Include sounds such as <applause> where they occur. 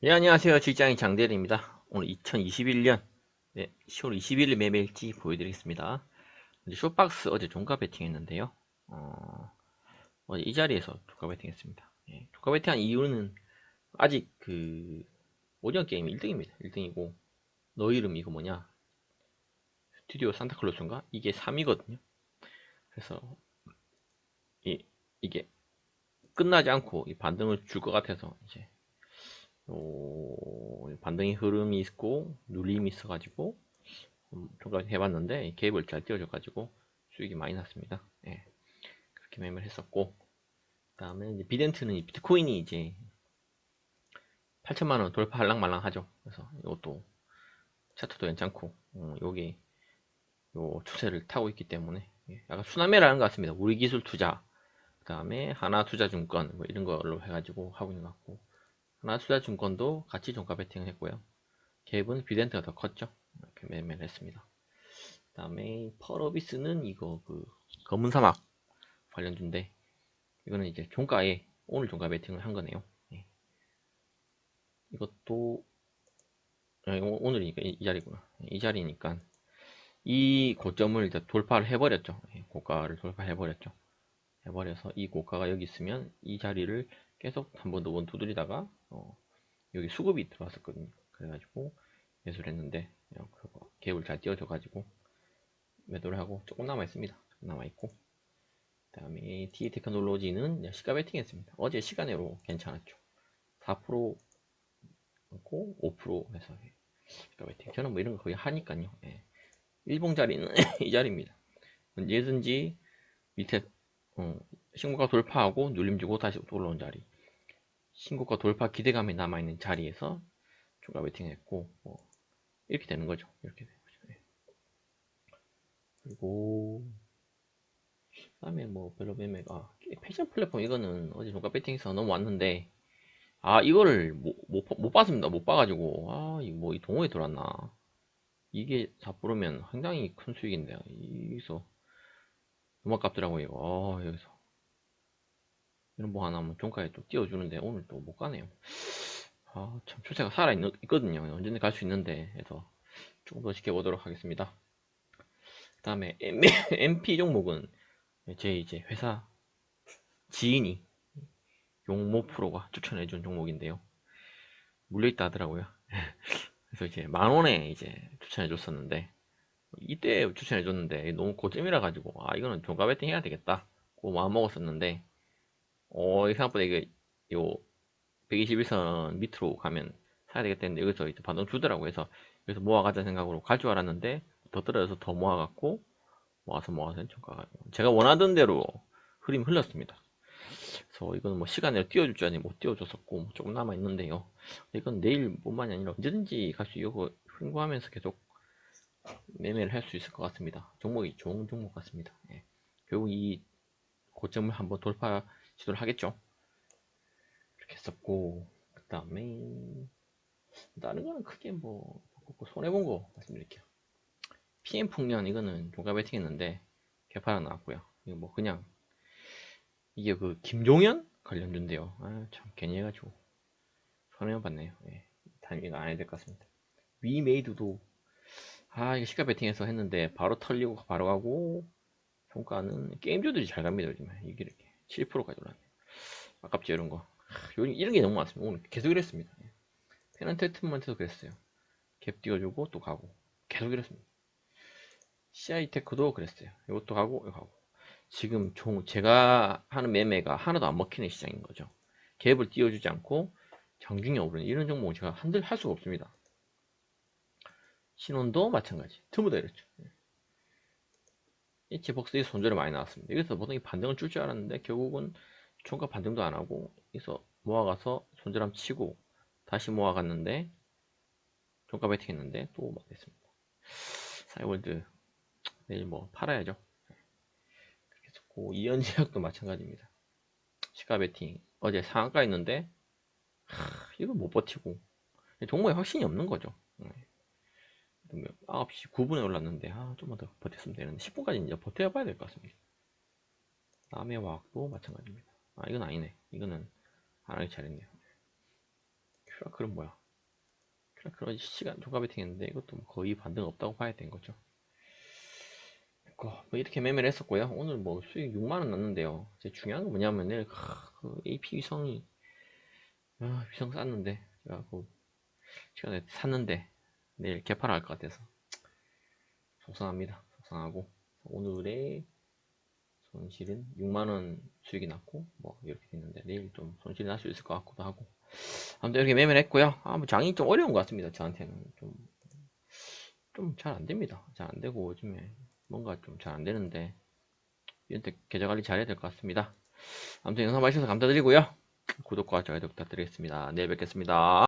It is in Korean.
네, 안녕하세요. 직장인 장대리입니다. 오늘 2021년 네, 10월 21일 매매일지 보여드리겠습니다. 쇼박스 어제 종가 베팅 했는데요. 어, 어제 이 자리에서 종가 베팅 했습니다. 예, 종가 베팅 한 이유는 아직 그 오전 게임이 1등입니다. 1등이고 너 이름 이거 뭐냐? 스튜디오 산타클로스인가? 이게 3위거든요. 그래서 이, 이게 끝나지 않고 이 반등을 줄 것 같아서 이제 어, 반등의 흐름이 있고 눌림이 있어가지고 음, 평가 해봤는데 갭을 잘 띄워줘가지고 수익이 많이 났습니다. 예, 그렇게 매매를 했었고 그 다음에 이제 비덴트는 이 비트코인이 이제 8천만 원 돌파 할랑 말랑 하죠. 그래서 이것도 차트도 괜찮고 어, 요게 요 추세를 타고 있기 때문에 예, 약간 수남매라는 것 같습니다. 우리 기술 투자 그 다음에 하나 투자 증권 뭐 이런 걸로 해가지고 하고 있는 것 같고 하나투자증권도 같이 종가 베팅을 했고요. 갭은 비덴트가 더 컸죠. 이렇게 매매를 했습니다. 그 다음에 펄어비스는 이거 그 검은 사막 관련주인데 이거는 이제 종가에 오늘 종가 베팅을 한 거네요. 예. 이것도 아, 오늘이니까 이, 이, 자리구나. 이 자리니까 이 고점을 이제 돌파를 해버렸죠. 예, 고가를 돌파해버렸죠. 해버려서 이 고가가 여기 있으면 이 자리를 계속 한 번 더 원 두드리다가 어, 여기 수급이 들어왔었거든요. 그래가지고 매수를 했는데 어, 그거 갭을 잘 띄워줘가지고 매도를 하고 조금 남아 있습니다. 남아 있고 그 다음에 D 테크놀로지는 시가 베팅 했습니다. 어제 시간으로 괜찮았죠. 4%고5% 해서 시가 베팅. 저는 뭐 이런 거 거의 하니까요. 예. 일봉 자리는 <laughs> 이 자리입니다. 언제든지 밑에 어, 신고가 돌파하고 눌림 주고 다시 올라온 자리. 신고가 돌파 기대감이 남아있는 자리에서 추가 베팅했고 뭐 이렇게 되는 거죠. 이렇게 되는 거죠. 네. 그리고 그다음에 뭐 별로 매매가 패션 플랫폼 이거는 어제 종가 베팅해서 넘어왔는데 아 이거를 못, 못, 못 봤습니다. 못 봐가지고 아 이거 뭐 이 동호회 들어왔나 이게 4%면 상당히 큰 수익인데요. 여기서 음악 값더라고요. 이거 아, 여기서 이런 뭐 하나 뭐 종가에 또 띄워주는데 오늘 또 못 가네요. 아, 참 추세가 살아있거든요. 언제든 갈 수 있는데 해서 조금 더 지켜보도록 하겠습니다. 그 다음에 MP <laughs> 종목은 제 이제 회사 지인이 용모 프로가 추천해준 종목인데요. 물려있다 하더라고요. <laughs> 그래서 이제 만원에 이제 추천해줬었는데 이때 추천해 줬는데 너무 고점이라 가지고 아 이거는 종가 베팅 해야 되겠다 고 마음 먹었었는데 어, 생각보다 이게, 요, 121선 밑으로 가면 사야 되겠다 했는데, 여기서 이제 반동 주더라고. 그래서, 여기서 모아가자 생각으로 갈 줄 알았는데, 더 떨어져서 더 모아갖고, 모아서 모아서 전가가 제가 원하던 대로 흐름이 흘렀습니다. 그래서 이거는 뭐 시간을 띄워줄 줄 아니 못 띄워줬었고, 뭐 조금 남아 있는데요. 이건 내일뿐만이 아니라 언제든지 갈 수 있고, 흥구하면서 계속 매매를 할 수 있을 것 같습니다. 종목이 좋은 종목 같습니다. 예. 결국 이 고점을 한번 돌파 시도를 하겠죠. 이렇게 했었고 그 다음에 다른 거는 크게 뭐 손해본 거 말씀드릴게요. PM 풍년 이거는 종가 베팅 했는데 개파가 나왔고요. 이거 뭐 그냥 이게 그 김종현 관련주인데요. 아 참 괜히 해가지고 손해만 봤네요. 예, 타이밍 안 해야 될 것 같습니다. 위메이드도 아 이거 시가 베팅해서 했는데 바로 털리고 바로 가고 종가는 게임주들이 잘 갑니다 요즘에 이게 이렇게 7%까지 올랐네요. 아깝죠, 이런 거. 요즘 이런 게 너무 많습니다. 오늘 계속 이랬습니다. 페넌테트먼트도 그랬어요. 갭 띄워주고 또 가고. 계속 이랬습니다. CI테크도 그랬어요. 이것도 가고, 이거 가고. 지금 종, 제가 하는 매매가 하나도 안 먹히는 시장인 거죠. 갭을 띄워주지 않고 정중히 오르는 이런 종목은 제가 한들 할 수가 없습니다. 신혼도 마찬가지. 전부 다 이렇죠. 이치복스의 손절이 많이 나왔습니다. 여기서 보통 반등을 줄 줄 알았는데 결국은 총가 반등도 안 하고 여기서 모아가서 손절함 치고 다시 모아갔는데 종가 베팅 했는데 또 못했습니다. 사이월드 내일 뭐 팔아야죠. 그렇게 했고 이연제약도 마찬가지입니다. 시가 베팅 어제 상한가 있는데 하, 이걸 못 버티고 종목에 확신이 없는 거죠. 네. 9시 9분에 올랐는데 아 좀만 더 버텼으면 되는데 10분까지 이제 버텨야 봐야 될 것 같습니다 남의 와학도 마찬가지입니다 아 이건 아니네 이거는 안 하기 잘했네요 큐라클은 뭐야? 큐라클 어제 시간 종가 베팅 했는데 이것도 뭐 거의 반등 없다고 봐야 되는 거죠. 뭐 이렇게 매매를 했었고요. 오늘 뭐 수익 6만원 났는데요. 제 중요한 건 뭐냐면 내일 하, 그 AP 위성이 아, 위성 쌌는데 제가 그 시간에 샀는데 내일 개파를 할 것 같아서 속상합니다. 속상하고 오늘의 손실은 6만원 수익이 났고 뭐 이렇게 됐는데 내일 좀 손실이 날 수 있을 것 같기도 하고 아무튼 이렇게 매매를 했고요. 아, 뭐 장이 좀 어려운 것 같습니다. 저한테는 좀 좀 잘 안 됩니다. 잘 안 되고 요즘에 뭔가 좀 잘 안 되는데 이한테 계좌 관리 잘해야 될 것 같습니다. 아무튼 영상 봐주셔서 감사드리고요. 구독과 좋아요 부탁드리겠습니다. 내일 뵙겠습니다.